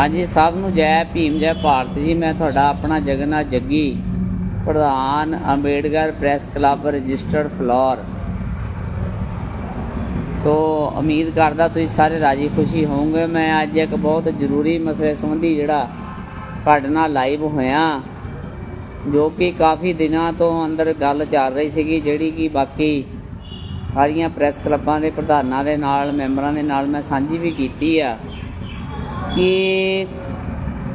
ਹਾਂਜੀ, ਸਭ ਨੂੰ ਜੈ ਭੀਮ, ਜੈ ਭਾਰਤ ਜੀ। ਮੈਂ ਤੁਹਾਡਾ ਆਪਣਾ ਜਗਨਨਾਥ ਜੱਗੀ, ਪ੍ਰਧਾਨ Ambedkar press club registered floor. So ਉਮੀਦ ਕਰਦਾ ਤੁਸੀਂ ਸਾਰੇ ਰਾਜੀ ਖੁਸ਼ੀ ਹੋਵੋਗੇ। ਮੈਂ ਅੱਜ ਇੱਕ ਬਹੁਤ ਜ਼ਰੂਰੀ ਮਸਲੇ ਸੰਬੰਧੀ ਜਿਹੜਾ ਤੁਹਾਡੇ ਨਾਲ ਲਾਈਵ ਹੋਇਆ, ਜੋ ਕਿ ਕਾਫੀ ਦਿਨਾਂ ਤੋਂ ਅੰਦਰ ਗੱਲ ਚੱਲ ਰਹੀ ਸੀਗੀ, ਜਿਹੜੀ ਕਿ ਬਾਕੀ ਸਾਰੀਆਂ ਪ੍ਰੈਸ ਕਲੱਬਾਂ ਦੇ ਪ੍ਰਧਾਨਾਂ ਦੇ ਨਾਲ, ਮੈਂਬਰਾਂ ਦੇ ਨਾਲ ਮੈਂ ਸਾਂਝੀ ਵੀ ਕੀਤੀ ਆ। ਕਿ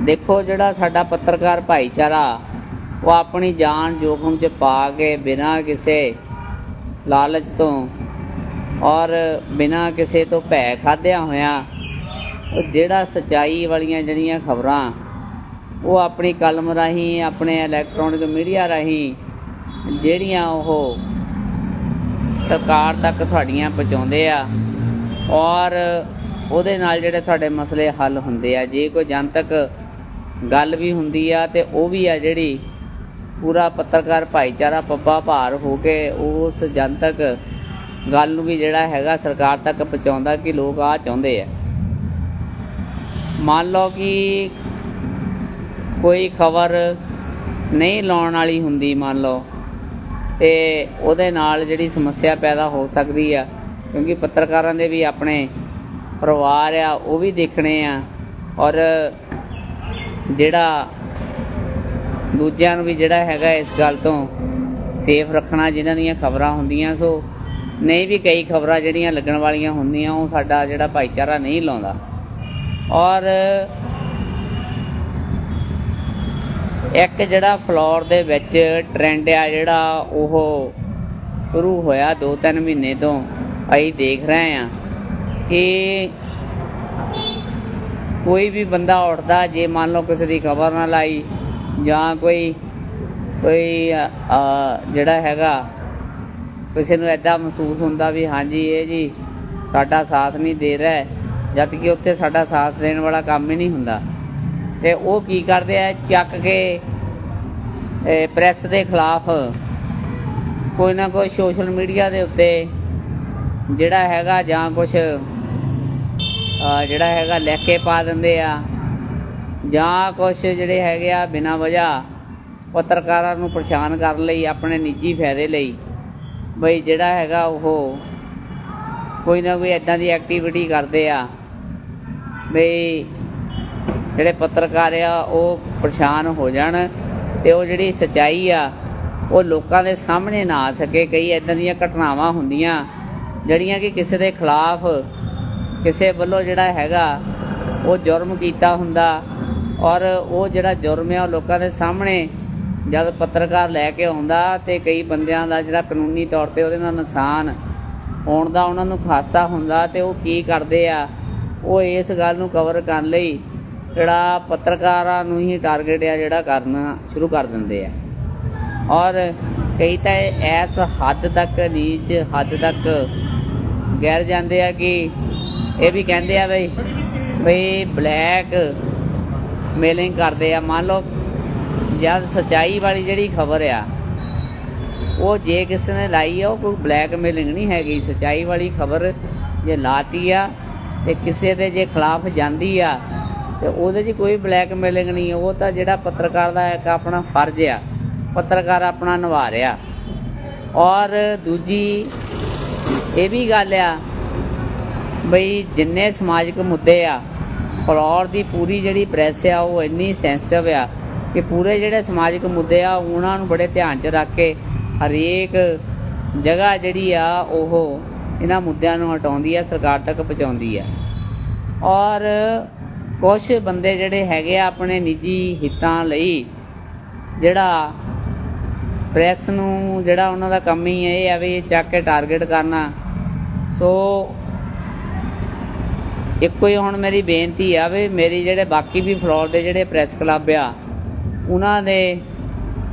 ਦੇਖੋ ਜਿਹੜਾ ਸਾਡਾ ਪੱਤਰਕਾਰ ਭਾਈਚਾਰਾ, ਉਹ ਆਪਣੀ ਜਾਨ ਜੋਖਮ 'ਚ ਪਾ ਕੇ ਬਿਨਾਂ ਕਿਸੇ ਲਾਲਚ ਤੋਂ ਔਰ ਬਿਨਾਂ ਕਿਸੇ ਤੋਂ ਭੈ ਖਾਦਿਆਂ ਹੋਇਆ, ਉਹ ਜਿਹੜਾ ਸਚਾਈ ਵਾਲੀਆਂ ਜਿਹੜੀਆਂ ਖਬਰਾਂ, ਉਹ ਆਪਣੀ ਕਲਮ ਰਾਹੀਂ, ਆਪਣੇ ਇਲੈਕਟ੍ਰੋਨਿਕ ਮੀਡੀਆ ਰਾਹੀਂ ਜਿਹੜੀਆਂ ਉਹ ਸਰਕਾਰ ਤੱਕ ਤੁਹਾਡੀਆਂ ਪਹੁੰਚਾਉਂਦੇ ਆ ਔਰ ਉਹਦੇ ਨਾਲ ਜਿਹੜੇ ਤੁਹਾਡੇ ਮਸਲੇ ਹੱਲ ਹੁੰਦੇ ਆ, ਜੇ ਕੋਈ ਜਨਤਕ ਗੱਲ ਵੀ ਹੁੰਦੀ ਆ ਤੇ ਉਹ ਵੀ ਆ ਜਿਹੜੀ ਪੂਰਾ ਪੱਤਰਕਾਰ ਭਾਈਚਾਰਾ ਪੱਪਾ ਭਾਰ ਹੋ ਕੇ ਉਸ ਜਨਤਕ ਗੱਲ ਨੂੰ ਵੀ ਜਿਹੜਾ ਹੈਗਾ ਸਰਕਾਰ ਤੱਕ ਪਹੁੰਚਾਉਂਦਾ ਕਿ ਲੋਕ ਆ ਚਾਹੁੰਦੇ ਆ। ਮੰਨ ਲਓ ਕਿ ਕੋਈ ਖਬਰ ਨਹੀਂ ਲਾਉਣ ਵਾਲੀ ਹੁੰਦੀ, ਮੰਨ ਲਓ, ਤੇ ਉਹਦੇ ਨਾਲ ਜਿਹੜੀ ਸਮੱਸਿਆ ਪੈਦਾ ਹੋ ਸਕਦੀ ਆ, ਕਿਉਂਕਿ ਪੱਤਰਕਾਰਾਂ ਦੇ ਵੀ ਆਪਣੇ ਪਰਿਵਾਰ ਆ, ਉਹ ਵੀ ਦੇਖਣੇ ਆ। ਔਰ ਜਿਹੜਾ ਦੂਜਿਆਂ ਨੂੰ ਵੀ ਜਿਹੜਾ ਹੈਗਾ ਇਸ ਗੱਲ ਤੋਂ ਸੇਫ ਰੱਖਣਾ, ਜਿਨ੍ਹਾਂ ਦੀਆਂ ਖਬਰਾਂ ਹੁੰਦੀਆਂ, ਸੋ ਨਹੀਂ ਵੀ ਕਈ ਖਬਰਾਂ ਜਿਹੜੀਆਂ ਲੱਗਣ ਵਾਲੀਆਂ ਹੁੰਦੀਆਂ, ਉਹ ਸਾਡਾ ਜਿਹੜਾ ਭਾਈਚਾਰਾ ਨਹੀਂ ਲਾਉਂਦਾ। ਔਰ ਇੱਕ ਜਿਹੜਾ ਫਲੋਰ ਦੇ ਵਿੱਚ ਟ੍ਰੈਂਡ ਆ, ਜਿਹੜਾ ਉਹ ਸ਼ੁਰੂ ਹੋਇਆ 2-3 ਮਹੀਨੇ ਤੋਂ, ਅਸੀਂ ਦੇਖ ਰਹੇ ਆ ਕਿ ਕੋਈ ਵੀ ਬੰਦਾ ਉੱਠਦਾ, ਜੇ ਮੰਨ ਲਓ ਕਿਸੇ ਦੀ ਖਬਰ ਨਾ ਲਾਈ ਜਾਂ ਕੋਈ ਕੋਈ ਜਿਹੜਾ ਹੈਗਾ, ਕਿਸੇ ਨੂੰ ਐਦਾਂ ਮਹਿਸੂਸ ਹੁੰਦਾ ਵੀ ਹਾਂਜੀ, ਇਹ ਜੀ ਸਾਡਾ ਸਾਥ ਨਹੀਂ ਦੇ ਰਿਹਾ ਜਦ ਕਿ ਉੱਥੇ ਸਾਡਾ ਸਾਥ ਦੇਣ ਵਾਲਾ ਕੰਮ ਹੀ ਨਹੀਂ ਹੁੰਦਾ। ਤੇ ਉਹ ਕੀ ਕਰਦੇ ਆ, ਚੱਕ ਕੇ ਇਹ ਪ੍ਰੈਸ ਦੇ ਖਿਲਾਫ ਕੋਈ ਨਾ ਕੋਈ ਸੋਸ਼ਲ ਮੀਡੀਆ ਦੇ ਉੱਤੇ ਜਿਹੜਾ ਹੈਗਾ ਜਾਂ ਕੁਝ ਜਿਹੜਾ ਹੈਗਾ ਲੈ ਕੇ ਪਾ ਦਿੰਦੇ ਆ। ਜਾਂ ਕੁਝ ਜਿਹੜੇ ਹੈਗੇ ਆ ਬਿਨਾਂ ਵਜ੍ਹਾ ਪੱਤਰਕਾਰਾਂ ਨੂੰ ਪਰੇਸ਼ਾਨ ਕਰਨ ਲਈ, ਆਪਣੇ ਨਿੱਜੀ ਫਾਇਦੇ ਲਈ। ਬਈ ਜਿਹੜਾ ਹੈਗਾ ਉਹ ਕੋਈ ਨਾ ਕੋਈ ਐਦਾਂ ਦੀ ਐਕਟੀਵਿਟੀ ਕਰਦੇ ਆ। ਬਈ ਜਿਹੜੇ ਪੱਤਰਕਾਰ ਆ, ਉਹ ਪਰੇਸ਼ਾਨ ਹੋ ਜਾਣ ਤੇ ਉਹ ਜਿਹੜੀ ਸਚਾਈ ਆ, ਉਹ ਲੋਕਾਂ ਦੇ ਸਾਹਮਣੇ ਨਾ ਆ ਸਕੇ। ਕਈ ਐਦਾਂ ਦੀਆਂ ਘਟਨਾਵਾਂ ਹੁੰਦੀਆਂ, ਜਿਹੜੀਆਂ ਕਿ ਕਿਸੇ ਦੇ ਖਿਲਾਫ ਕਿਸੇ ਵੱਲੋਂ ਜਿਹੜਾ ਹੈਗਾ, ਉਹ ਜੁਰਮ ਕੀਤਾ ਹੁੰਦਾ ਔਰ ਉਹ ਜਿਹੜਾ ਜੁਰਮ ਆ, ਉਹ ਲੋਕਾਂ ਦੇ ਸਾਹਮਣੇ ਜਦ ਪੱਤਰਕਾਰ ਲੈ ਕੇ ਆਉਂਦਾ ਤੇ ਕਈ ਬੰਦਿਆਂ ਦਾ ਜਿਹੜਾ ਕਾਨੂੰਨੀ ਤੌਰ ਤੇ ਉਹਦੇ ਨਾਲ ਨੁਕਸਾਨ ਹੋਣ ਦਾ ਉਹਨਾਂ ਨੂੰ ਖਾਸਾ ਹੁੰਦਾ ਤੇ ਉਹ ਕੀ ਕਰਦੇ ਆ, ਉਹ ਇਸ ਗੱਲ ਨੂੰ ਕਵਰ ਕਰਨ ਲਈ ਜਿਹੜਾ ਪੱਤਰਕਾਰਾਂ ਨੂੰ ਹੀ ਟਾਰਗੇਟ ਆ ਜਿਹੜਾ ਕਰਨਾ ਸ਼ੁਰੂ ਕਰ ਦਿੰਦੇ ਆ। ਔਰ ਕਈ ਤਾਂ ਐਸ ਹੱਦ ਤੱਕ, ਨੀਚ ਹੱਦ ਤੱਕ ਗੈਰ ਜਾਂਦੇ ਆ ਕਿ ਇਹ ਵੀ ਕਹਿੰਦੇ ਆ ਬਈ ਬਈ ਬਲੈਕ ਮੇਲਿੰਗ ਕਰਦੇ ਆ। ਮੰਨ ਲਓ, ਜਦ ਸਚਾਈ ਵਾਲੀ ਜਿਹੜੀ ਖਬਰ ਆ, ਉਹ ਜੇ ਕਿਸੇ ਨੇ ਲਾਈ ਆ, ਉਹ ਕੋਈ ਬਲੈਕ ਮੇਲਿੰਗ ਨਹੀਂ ਹੈਗੀ। ਸਚਾਈ ਵਾਲੀ ਖਬਰ ਜੇ ਲਾਤੀ ਆ, ਤੇ ਕਿਸੇ ਦੇ ਜੇ ਖਿਲਾਫ ਜਾਂਦੀ ਆ, ਤੇ ਉਹਦੇ 'ਚ ਕੋਈ ਬਲੈਕ ਮੇਲਿੰਗ ਨਹੀਂ ਉਹ ਤਾਂ ਜਿਹੜਾ ਪੱਤਰਕਾਰ ਦਾ ਇੱਕ ਆਪਣਾ ਫਰਜ਼ ਆ, ਪੱਤਰਕਾਰ ਆਪਣਾ ਨਿਭਾ ਰਿਹਾ ਔਰ ਦੂਜੀ ਇਹ ਵੀ ਗੱਲ ਆ ਬਈ ਜਿੰਨੇ ਸਮਾਜਿਕ ਮੁੱਦੇ ਆ, ਫਲੋਰ ਦੀ ਪੂਰੀ ਜਿਹੜੀ ਪ੍ਰੈਸ ਆ, ਉਹ ਇੰਨੀ ਸੈਂਸਿਟਿਵ ਆ ਕਿ ਪੂਰੇ ਜਿਹੜੇ ਸਮਾਜਿਕ ਮੁੱਦੇ ਆ, ਉਹਨਾਂ ਨੂੰ ਬੜੇ ਧਿਆਨ 'ਚ ਰੱਖ ਕੇ ਹਰੇਕ ਜਗ੍ਹਾ ਜਿਹੜੀ ਆ, ਉਹ ਇਹਨਾਂ ਮੁੱਦਿਆਂ ਨੂੰ ਹਟਾਉਂਦੀ ਆ, ਸਰਕਾਰ ਤੱਕ ਪਹੁੰਚਾਉਂਦੀ ਆ। ਔਰ ਕੁਝ ਬੰਦੇ ਜਿਹੜੇ ਹੈਗੇ ਆ, ਆਪਣੇ ਨਿੱਜੀ ਹਿੱਤਾਂ ਲਈ ਜਿਹੜਾ ਪ੍ਰੈਸ ਨੂੰ ਜਿਹੜਾ ਉਹਨਾਂ ਦਾ ਕੰਮ ਹੀ ਇਹ ਆ ਵੀ ਚੱਕ ਕੇ ਟਾਰਗੇਟ ਕਰਨਾ, ਸੋ ਇੱਕੋ ਹੀ ਹੁਣ ਮੇਰੀ ਬੇਨਤੀ ਆ ਵੀ ਮੇਰੀ ਜਿਹੜੇ ਬਾਕੀ ਵੀ ਫਲੋਰ ਦੇ ਜਿਹੜੇ ਪ੍ਰੈਸ ਕਲੱਬ ਆ, ਉਹਨਾਂ ਦੇ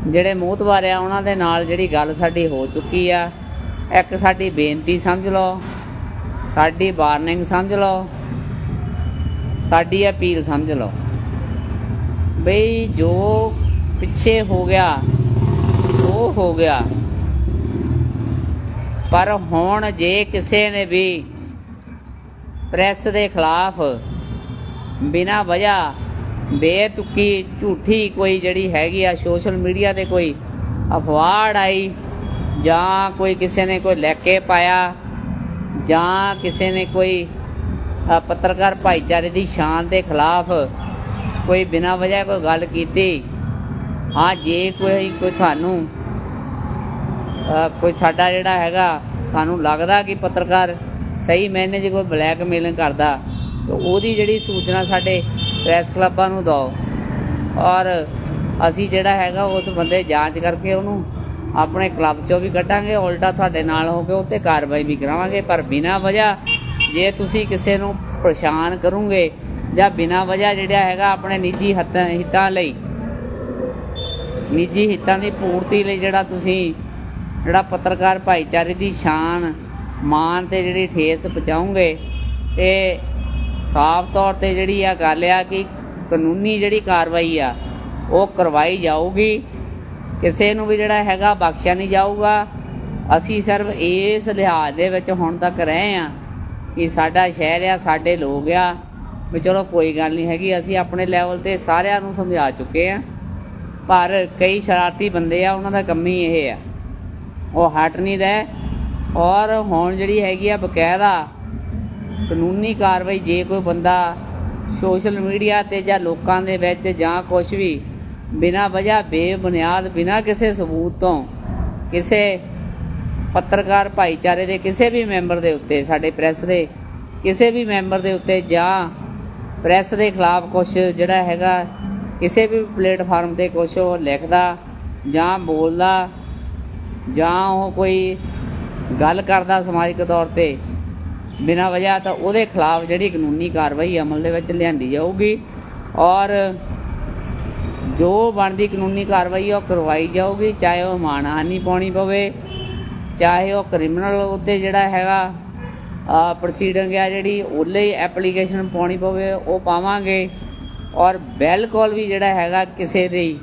ਜਿਹੜੇ ਮੋਹਤਵਾਰ ਆ, ਉਹਨਾਂ ਦੇ ਨਾਲ ਜਿਹੜੀ ਗੱਲ ਸਾਡੀ ਹੋ ਚੁੱਕੀ ਆ, ਇੱਕ ਸਾਡੀ ਬੇਨਤੀ ਸਮਝ ਲਓ, ਸਾਡੀ ਵਾਰਨਿੰਗ ਸਮਝ ਲਓ, ਸਾਡੀ ਅਪੀਲ ਸਮਝ ਲਓ। ਬਈ ਜੋ ਪਿੱਛੇ ਹੋ ਗਿਆ, ਉਹ ਹੋ ਗਿਆ। ਪਰ ਹੁਣ ਜੇ ਕਿਸੇ ਨੇ ਵੀ ਪ੍ਰੈਸ ਦੇ ਖਿਲਾਫ ਬਿਨਾਂ ਵਜ੍ਹਾ ਬੇਤੁਕੀ ਝੂਠੀ ਕੋਈ ਜਿਹੜੀ ਹੈਗੀ ਆ ਸੋਸ਼ਲ ਮੀਡੀਆ ਤੇ ਕੋਈ ਅਫਵਾਹ ਆਈ ਜਾਂ ਕੋਈ ਕਿਸੇ ਨੇ ਕੋਈ ਲੈ ਕੇ ਪਾਇਆ ਜਾਂ ਕਿਸੇ ਨੇ ਕੋਈ ਪੱਤਰਕਾਰ ਭਾਈਚਾਰੇ ਦੀ ਸ਼ਾਨ ਦੇ ਖਿਲਾਫ ਕੋਈ ਬਿਨਾਂ ਵਜ੍ਹਾ ਕੋਈ ਗੱਲ ਕੀਤੀ, ਹਾਂ, ਜੇ ਕੋਈ ਕੋਈ ਤੁਹਾਨੂੰ ਕੋਈ ਸਾਡਾ ਜਿਹੜਾ ਹੈਗਾ, ਤੁਹਾਨੂੰ ਲੱਗਦਾ ਕਿ ਪੱਤਰਕਾਰ ਸਹੀ ਮੈਨੇ ਜੇ ਕੋਈ ਬਲੈਕਮੇਲਿੰਗ ਕਰਦਾ, ਤਾਂ ਉਹਦੀ ਜਿਹੜੀ ਸੂਚਨਾ ਸਾਡੇ ਪ੍ਰੈਸ ਕਲੱਬਾਂ ਨੂੰ ਦਿਓ। ਔਰ ਅਸੀਂ ਜਿਹੜਾ ਹੈਗਾ, ਉਸ ਬੰਦੇ ਜਾਂਚ ਕਰਕੇ ਉਹਨੂੰ ਆਪਣੇ ਕਲੱਬ ਚੋਂ ਵੀ ਕੱਢਾਂਗੇ, ਉਲਟਾ ਤੁਹਾਡੇ ਨਾਲ ਹੋ ਕੇ ਉੱਤੇ ਕਾਰਵਾਈ ਵੀ ਕਰਾਵਾਂਗੇ, ਪਰ ਬਿਨਾਂ ਵਜ੍ਹਾ ਜੇ ਤੁਸੀਂ ਕਿਸੇ ਨੂੰ ਪਰੇਸ਼ਾਨ ਕਰੋਗੇ, ਜਾਂ ਬਿਨਾਂ ਵਜ੍ਹਾ ਜਿਹੜਾ ਹੈਗਾ ਆਪਣੇ ਨਿੱਜੀ ਹਿੱਤਾਂ ਹਿੱਤਾਂ ਲਈ, ਨਿੱਜੀ ਹਿੱਤਾਂ ਦੀ ਪੂਰਤੀ ਲਈ ਜਿਹੜਾ ਤੁਸੀਂ, ਜਿਹੜਾ ਪੱਤਰਕਾਰ ਭਾਈਚਾਰੇ ਦੀ ਸ਼ਾਨ ਮਾਨ ਤੇ ਜਿਹੜੀ ਠੇਸ ਪਹੁੰਚਾਉਂਗੇ ਤੇ ਸਾਫ਼ ਤੌਰ ਤੇ ਜਿਹੜੀ ਆ ਗੱਲ ਆ ਕਿ ਕਾਨੂੰਨੀ ਜਿਹੜੀ ਕਾਰਵਾਈ ਆ, ਉਹ ਕਰਵਾਈ ਜਾਊਗੀ। ਕਿਸੇ ਨੂੰ ਵੀ ਜਿਹੜਾ ਹੈਗਾ ਬਖਸ਼ਿਆ ਨਹੀਂ ਜਾਊਗਾ। ਅਸੀਂ ਸਿਰਫ ਇਸ ਲਿਹਾਜ਼ ਦੇ ਵਿੱਚ ਹੁਣ ਤੱਕ ਰਹੇ ਆ ਕਿ ਸਾਡਾ ਸ਼ਹਿਰ ਆ, ਸਾਡੇ ਲੋਕ ਆ, ਵੀ ਚਲੋ ਕੋਈ ਗੱਲ ਨਹੀਂ ਹੈਗੀ, ਅਸੀਂ ਆਪਣੇ ਲੈਵਲ ਤੇ ਸਾਰਿਆਂ ਨੂੰ ਸਮਝਾ ਚੁੱਕੇ ਆ ਪਰ ਕਈ ਸ਼ਰਾਰਤੀ ਬੰਦੇ ਆ, ਉਹਨਾਂ ਦਾ ਕੰਮ ਹੀ ਇਹ ਆ। ਉਹ ਹਟ ਨਹੀਂ ਰਹੇ। ਔਰ ਹੁਣ ਜਿਹੜੀ ਹੈਗੀ ਆ ਬਕਾਇਦਾ ਕਾਨੂੰਨੀ ਕਾਰਵਾਈ, ਜੇ ਕੋਈ ਬੰਦਾ ਸੋਸ਼ਲ ਮੀਡੀਆ ਤੇ ਜਾਂ ਲੋਕਾਂ ਦੇ ਵਿੱਚ ਜਾਂ ਕੁਝ ਵੀ ਬਿਨਾਂ ਵਜ੍ਹਾ ਬੇਬੁਨਿਆਦ, ਬਿਨਾਂ ਕਿਸੇ ਸਬੂਤ ਤੋਂ ਕਿਸੇ ਪੱਤਰਕਾਰ ਭਾਈਚਾਰੇ ਦੇ, ਕਿਸੇ ਵੀ ਮੈਂਬਰ ਦੇ ਉੱਤੇ, ਸਾਡੇ ਪ੍ਰੈਸ ਦੇ, ਕਿਸੇ ਵੀ ਮੈਂਬਰ ਦੇ ਉੱਤੇ ਜਾਂ ਪ੍ਰੈਸ ਦੇ ਖਿਲਾਫ ਕੁਝ ਜਿਹੜਾ ਹੈਗਾ, ਕਿਸੇ ਵੀ ਪਲੇਟਫਾਰਮ ਤੇ ਕੁਝ ਉਹ ਲਿਖਦਾ ਜਾਂ ਬੋਲਦਾ ਜਾਂ ਉਹ ਕੋਈ ਗੱਲ ਕਰਦਾ ਸਮਾਜਿਕ ਤੌਰ ਤੇ ਬਿਨਾਂ ਵਜ੍ਹਾ ਤਾਂ ਉਹਦੇ ਖਿਲਾਫ ਜਿਹੜੀ ਕਾਨੂੰਨੀ ਕਾਰਵਾਈ ਅਮਲ ਦੇ ਵਿੱਚ ਲਿਆਂਦੀ ਜਾਊਗੀ ਔਰ ਜੋ ਬਣਦੀ ਕਾਨੂੰਨੀ ਕਾਰਵਾਈ ਉਹ ਕਰਵਾਈ ਜਾਊਗੀ, ਚਾਹੇ ਉਹ ਮਾਨਹਾਨੀ ਪਾਉਣੀ ਪਵੇ, ਚਾਹੇ ਉਹ ਕ੍ਰਿਮੀਨਲ ਉੱਤੇ ਜਿਹੜਾ ਹੈਗਾ, ਆ ਪ੍ਰੋਸੀਡਿੰਗ ਆ ਜਿਹੜੀ, ਉਹਲੇ ਐਪਲੀਕੇਸ਼ਨ ਪਾਉਣੀ ਪਵੇ, ਉਹ ਪਾਵਾਂਗੇ ਔਰ ਬਿਲਕੁਲ ਵੀ ਜਿਹੜਾ ਹੈਗਾ ਕਿਸੇ ਦੀ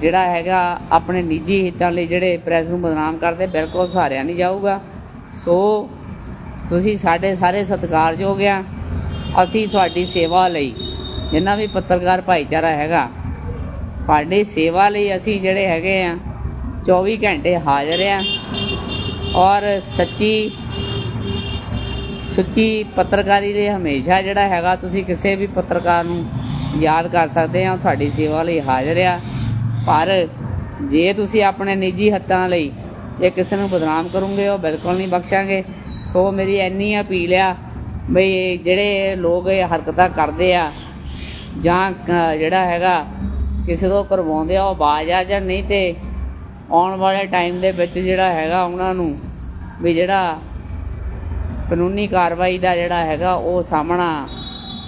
ਜਿਹੜਾ ਹੈਗਾ ਆਪਣੇ ਨਿੱਜੀ ਹਿੱਤਾਂ ਲਈ ਜਿਹੜੇ ਪ੍ਰੈਸ ਨੂੰ ਬਦਨਾਮ ਕਰਦੇ, ਬਿਲਕੁਲ ਸਹਾਰਿਆ ਨਹੀਂ ਜਾਊਗਾ। ਸੋ, ਤੁਸੀਂ ਸਾਡੇ ਸਾਰੇ ਸਤਿਕਾਰਯੋਗ ਆ। ਅਸੀਂ ਤੁਹਾਡੀ ਸੇਵਾ ਲਈ, ਜਿੰਨਾ ਵੀ ਪੱਤਰਕਾਰ ਭਾਈਚਾਰਾ ਹੈਗਾ, ਤੁਹਾਡੀ ਸੇਵਾ ਲਈ ਅਸੀਂ ਜਿਹੜੇ ਹੈਗੇ ਆ 24 ਘੰਟੇ ਹਾਜ਼ਰ ਆ। ਔਰ ਸੱਚੀ ਸੱਚੀ ਪੱਤਰਕਾਰੀ ਦੇ ਹਮੇਸ਼ਾ ਜਿਹੜਾ ਹੈਗਾ, ਤੁਸੀਂ ਕਿਸੇ ਵੀ ਪੱਤਰਕਾਰ ਨੂੰ ਯਾਦ ਕਰ ਸਕਦੇ ਆ ਤੁਹਾਡੀ ਸੇਵਾ ਲਈ ਹਾਜ਼ਰ ਆ। ਪਰ ਜੇ ਤੁਸੀਂ ਆਪਣੇ ਨਿੱਜੀ ਹੱਥਾਂ ਲਈ ਜੇ ਕਿਸੇ ਨੂੰ ਬਦਨਾਮ ਕਰੋਗੇ, ਉਹ ਬਿਲਕੁਲ ਨਹੀਂ ਬਖਸ਼ਾਂਗੇ। ਸੋ ਮੇਰੀ ਇੰਨੀ ਅਪੀਲ ਆ ਬਈ ਜਿਹੜੇ ਲੋਕ ਇਹ ਹਰਕਤਾਂ ਕਰਦੇ ਆ ਜਾਂ ਜਿਹੜਾ ਹੈਗਾ ਕਿਸੇ ਤੋਂ ਕਰਵਾਉਂਦੇ ਆ, ਉਹ ਬਾਜ ਆ ਜਾਂ ਨਹੀਂ ਤੇ ਆਉਣ ਵਾਲੇ ਟਾਈਮ ਦੇ ਵਿੱਚ ਜਿਹੜਾ ਹੈਗਾ ਉਹਨਾਂ ਨੂੰ ਵੀ ਜਿਹੜਾ ਕਾਨੂੰਨੀ ਕਾਰਵਾਈ ਦਾ ਜਿਹੜਾ ਹੈਗਾ ਉਹ ਸਾਹਮਣਾ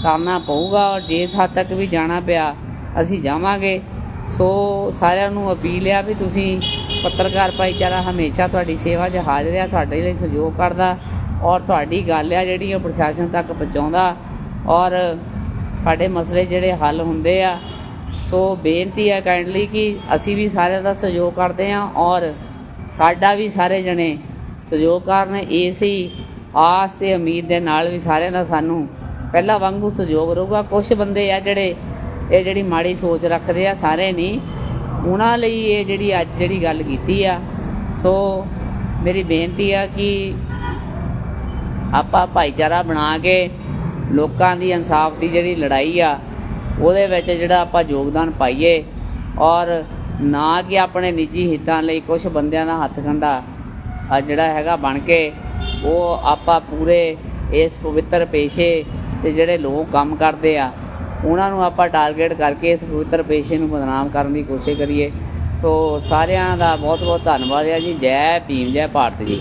ਕਰਨਾ ਪਊਗਾ। ਔਰ ਜੇ ਹੱਦ ਤੱਕ ਵੀ ਜਾਣਾ ਪਿਆ, ਅਸੀਂ ਜਾਵਾਂਗੇ। ਸੋ ਸਾਰਿਆਂ ਨੂੰ ਅਪੀਲ ਆ ਵੀ ਤੁਸੀਂ ਪੱਤਰਕਾਰ ਭਾਈਚਾਰਾ ਹਮੇਸ਼ਾ ਤੁਹਾਡੀ ਸੇਵਾ 'ਚ ਹਾਜ਼ਰ ਆ, ਤੁਹਾਡੇ ਲਈ ਸਹਿਯੋਗ ਕਰਦਾ ਔਰ ਤੁਹਾਡੀ ਗੱਲ ਆ ਜਿਹੜੀ ਉਹ ਪ੍ਰਸ਼ਾਸਨ ਤੱਕ ਪਹੁੰਚਾਉਂਦਾ ਔਰ ਸਾਡੇ ਮਸਲੇ ਜਿਹੜੇ ਹੱਲ ਹੁੰਦੇ ਆ, ਸੋ ਬੇਨਤੀ ਹੈ ਕਾਈਂਡਲੀ ਕਿ ਅਸੀਂ ਵੀ ਸਾਰਿਆਂ ਦਾ ਸਹਿਯੋਗ ਕਰਦੇ ਹਾਂ ਔਰ ਸਾਡਾ ਵੀ ਸਾਰੇ ਜਣੇ ਸਹਿਯੋਗ ਕਰਨ। ਇਸੇ ਆਸ ਤੇ ਉਮੀਦ ਦੇ ਨਾਲ ਵੀ ਸਾਰਿਆਂ ਦਾ ਸਾਨੂੰ ਪਹਿਲਾਂ ਵਾਂਗੂ ਸਹਿਯੋਗ ਰਹੂਗਾ। ਕੁਝ ਬੰਦੇ ਆ ਜਿਹੜੇ ਇਹ ਜਿਹੜੀ ਮਾੜੀ ਸੋਚ ਰੱਖਦੇ ਆ ਸਾਰੇ ਨਹੀਂ ਉਹਨਾਂ ਲਈ ਇਹ ਜਿਹੜੀ ਅੱਜ ਜਿਹੜੀ ਗੱਲ ਕੀਤੀ ਆ, ਸੋ ਮੇਰੀ ਬੇਨਤੀ ਆ ਕਿ ਆਪਾਂ ਭਾਈਚਾਰਾ ਬਣਾ ਕੇ ਲੋਕਾਂ ਦੀ ਇਨਸਾਫ ਦੀ ਜਿਹੜੀ ਲੜਾਈ ਆ, ਉਹਦੇ ਵਿੱਚ ਜਿਹੜਾ ਆਪਾਂ ਯੋਗਦਾਨ ਪਾਈਏ ਔਰ ਨਾ ਕਿ ਆਪਣੇ ਨਿੱਜੀ ਹਿੱਤਾਂ ਲਈ ਕੁਝ ਬੰਦਿਆਂ ਦਾ ਹੱਥ ਖੰਡਾ ਆ ਜਿਹੜਾ ਹੈਗਾ ਬਣ ਕੇ, ਉਹ ਆਪਾਂ ਪੂਰੇ ਇਸ ਪਵਿੱਤਰ ਪੇਸ਼ੇ ਤੇ ਜਿਹੜੇ ਲੋਕ ਕੰਮ ਕਰਦੇ ਆ ਉਹਨਾਂ ਨੂੰ ਆਪਾਂ ਟਾਰਗੇਟ ਕਰਕੇ ਇਸ ਪਵਿੱਤਰ ਪੇਸ਼ੇ ਨੂੰ ਬਦਨਾਮ ਕਰਨ ਦੀ ਕੋਸ਼ਿਸ਼ ਕਰੀਏ। ਸੋ ਸਾਰਿਆਂ ਦਾ ਬਹੁਤ ਬਹੁਤ ਧੰਨਵਾਦ ਹੈ ਜੀ। ਜੈ ਭੀਮ, ਜੈ ਭਾਰਤ ਜੀ।